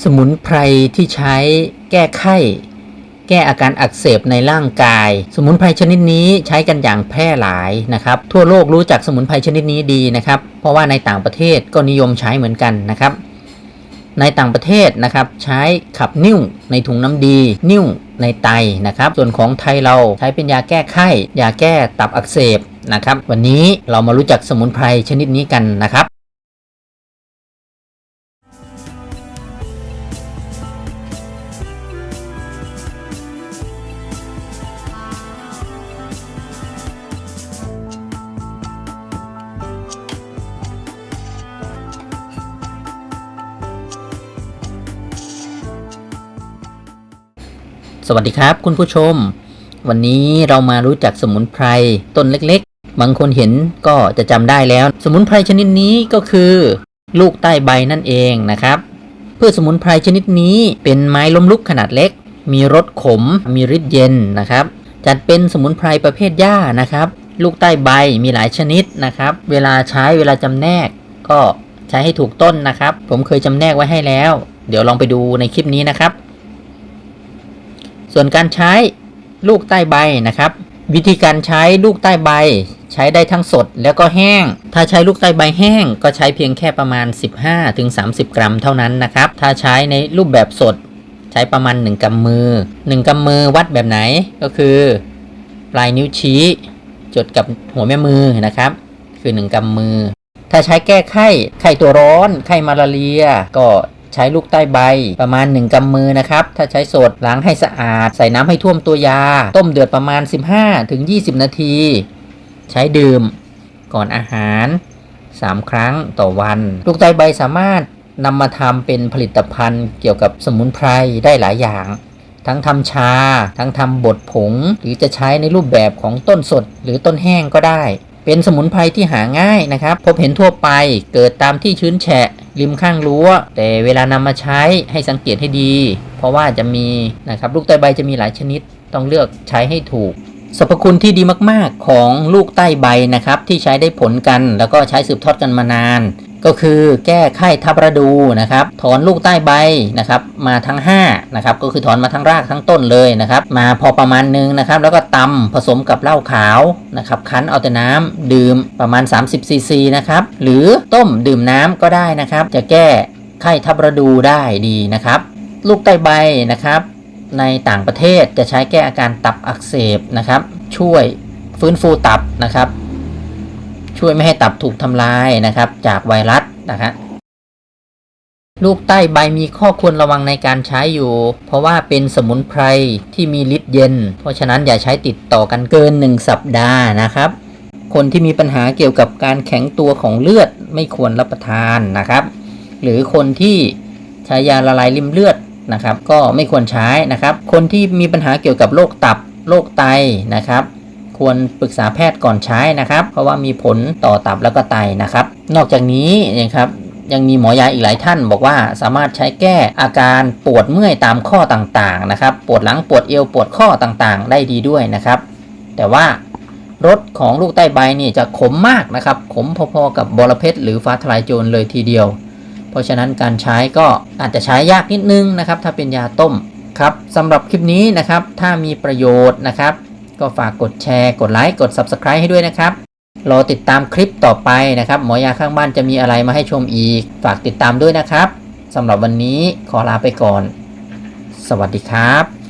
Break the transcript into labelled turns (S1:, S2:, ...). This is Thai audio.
S1: สมุนไพรที่ใช้แก้ไข้ แก้อาการอักเสบในร่างกาย สมุนไพรชนิดนี้ใช้กันอย่างแพร่หลายนะครับ ทั่วโลกรู้จักสมุนไพรชนิดนี้ดีนะครับ เพราะว่าในต่างประเทศก็นิยมใช้เหมือนกันนะครับ ในต่างประเทศนะครับใช้ขับนิ่วในถุงน้ำดี นิ่วในไตนะครับ ส่วนของไทยเราใช้เป็นยาแก้ไข้ยาแก้ตับอักเสบนะครับ วันนี้เรามารู้จักสมุนไพรชนิดนี้กันนะครับ สวัสดีครับคุณผู้ชม วันนี้เรามารู้จักสมุนไพรต้นเล็กๆ บางคนเห็นก็จะจำได้แล้ว สมุนไพรชนิดนี้ก็คือ ลูกใต้ใบนั่นเองนะครับพื่อสมุนไพรชนิดนี้เป็นไม้ล้มลุกขนาดเล็ก มีรสขม มีฤทธิ์เย็นนะครับ จัดเป็นสมุนไพรประเภทหญ้านะครับ ลูกใต้ใบมีหลายชนิดนะครับ เวลาใช้เวลาจำแนก ก็ใช้ให้ถูกต้นนะครับ ผมเคยจำแนกไว้ให้แล้ว เดี๋ยวลองไปดูในคลิปนี้นะครับ ส่วนการใช้ลูกใต้ใบนะครับ วิธีการใช้ลูกใต้ใบ ใช้ได้ทั้งสดแล้วก็แห้ง ถ้าใช้ลูกใต้ใบแห้ง ก็ใช้เพียงแค่ประมาณ 15-30 กรัมเท่านั้นนะครับ ถ้าใช้ในรูปแบบสดใช้ประมาณ 1กำมือ 1กำมือวัดแบบไหนก็คือปลายนิ้วชี้จดกับหัวแม่มือนะครับ คือ 1กำมือ ถ้าใช้แก้ไข้ไข้ตัวร้อน ไข้มาลาเรีย ก็ ใช้ลูกใต้ใบประมาณ 1กำมือนะครับ ถ้าใช้สดล้างให้สะอาด ใส่น้ำให้ท่วมตัวยา ต้มเดือดประมาณ 15-20 นาที ใช้ดื่มก่อนอาหาร 3 ครั้งต่อวัน ลูกใต้ใบสามารถนำมาทำเป็นผลิตภัณฑ์เกี่ยวกับสมุนไพรได้หลายอย่าง ทั้งทำชา ทั้งทำบดผง หรือจะใช้ในรูปแบบของต้นสดหรือต้นแห้งก็ได้ เป็นสมุนไพรที่หาง่ายนะครับ พบเห็นทั่วไปเกิดตามที่ชื้นแฉะ ริมข้างรั้ว แต่เวลานำมาใช้ให้สังเกตให้ดี เพราะว่าจะมีนะครับลูกใต้ใบจะมีหลายชนิด ต้องเลือกใช้ให้ถูกสรรพคุณที่ดีมาก ๆ ของลูกใต้ใบนะครับ ที่ใช้ได้ผลกัน แล้วก็ใช้สืบทอดกันมานาน ก็คือแก้ไข้ทับระดูนะครับถอนลูกใต้ใบนะครับมาทั้ง5นะครับก็คือถอนมาทั้งรากทั้งต้นเลยนะครับมาพอประมาณนึงนะครับแล้วก็ตำผสมกับเหล้าขาวนะครับคั้นเอาแต่น้ำดื่มประมาณ 30ซีซีนะครับหรือต้มดื่มน้ำก็ได้นะครับ จะแก้ไข้ทับระดูได้ดีนะครับ ลูกใต้ใบนะครับ ในต่างประเทศจะใช้แก้อาการตับอักเสบนะครับ ช่วยฟื้นฟูตับนะครับ ช่วยไม่ให้ตับถูกทำลายนะครับ จากไวรัสนะครับลูกใต้ใบมีข้อควรระวังในการใช้อยู่ เพราะว่าเป็นสมุนไพรที่มีฤทธิ์เย็น เพราะฉะนั้นอย่าใช้ติดต่อกันเกิน 1 สัปดาห์นะครับ คนที่มีปัญหาเกี่ยวกับการแข็งตัวของเลือดไม่ควรรับประทานนะครับ หรือคนที่ใช้ยาละลายริมเลือดนะครับ ก็ไม่ควรใช้นะครับ คนที่มีปัญหาเกี่ยวกับโรคตับโรคไตนะครับ ควรปรึกษาแพทย์ก่อนใช้นะครับ เพราะว่ามีผลต่อตับแล้วก็ไตนะครับ นอกจากนี้นะครับยังมีหมอยาอีกหลายท่านบอกว่าสามารถใช้แก้อาการปวดเมื่อยตามข้อต่างๆนะครับ ปวดหลังปวดเอวปวดข้อต่างๆ ได้ดีด้วยนะครับ แต่ว่ารสของลูกใต้ใบนี่จะขมมากนะครับ ขมพอๆกับบอระเพ็ดหรือฟ้าทลายโจรเลยทีเดียว เพราะฉะนั้นการใช้ก็อาจจะใช้ยากนิดนึงนะครับ ถ้าเป็นยาต้มครับสำหรับคลิปนี้นะครับ ถ้ามีประโยชน์นะครับ ก็ฝากกดแชร์ กดไลค์กด Subscribe ให้ด้วยนะครับรอติดตามคลิปต่อไปนะครับ หมอยาข้างบ้านจะมีอะไรมาให้ชมอีก ฝากติดตามด้วยนะครับสำหรับวันนี้ขอลาไปก่อน สวัสดีครับ